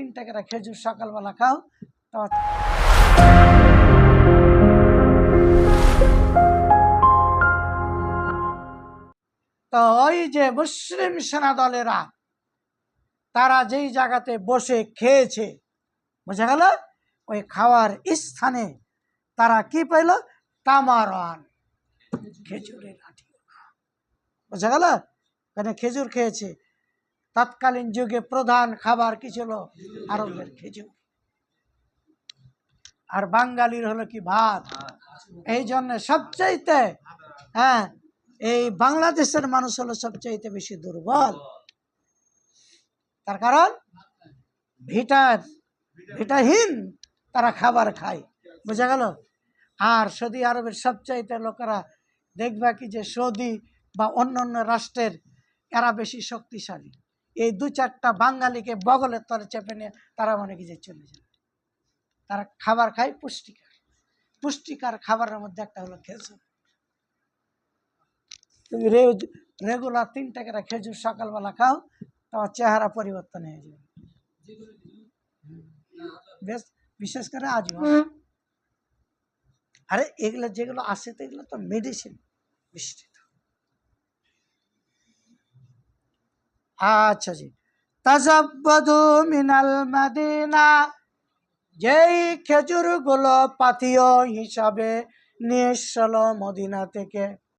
তিন টাকার খেজুর সকালবেলা খাও তো ওই যে মুসলিম সেনা দলেরা, তারা যেই জায়গাতে বসে খেয়েছে, বোঝা গেল? ওই খাওয়ার স্থানে তারা কি পেল তামারান, খেজুরের লাঠি বোঝা গেল? এখানে খেজুর খেয়েছে। তৎকালীন যুগে প্রধান খাবার কি ছিল? আরবের খেজুর। আর বাঙালির হলো কি ভাত? এই জন্য সবচাইতে হ্যাঁ এই বাংলাদেশের মানুষ হলো সবচাইতে বেশি দুর্বল। তার কারণ, ভিটার, ভিটাহীন তারা খাবার খায়। বোঝা গেল? আর সৌদি আরবের সবচাইতে লোকেরা দেখবা কি যে সৌদি বা অন্য অন্য রাষ্ট্রের, এরা বেশি শক্তিশালী। এই দু চারটা বাঙালিকে বগলের তলে চেপে নিয়ে তারা মনে কি যে চলে যায় তারা খাবার খায় পুষ্টিকর। পুষ্টিকর খাবারের মধ্যে একটা হলো খেজুর। তুমি রেগুলার তিন টাকার খেজুর সকালবেলা খাও তোমার চেহারা পরিবর্তন হয়ে যাবে। বেশ বিশেষ করে আজ আরে এগুলো যেগুলো আসে তো এগুলো তো মেডিসিন মিষ্টিত আচ্ছা জি। তাজাব্বাদু মিনাল মাদিনা যেই খেজুরগুলো পাথীয় হিসাবে নিয়ে মদিনা থেকে।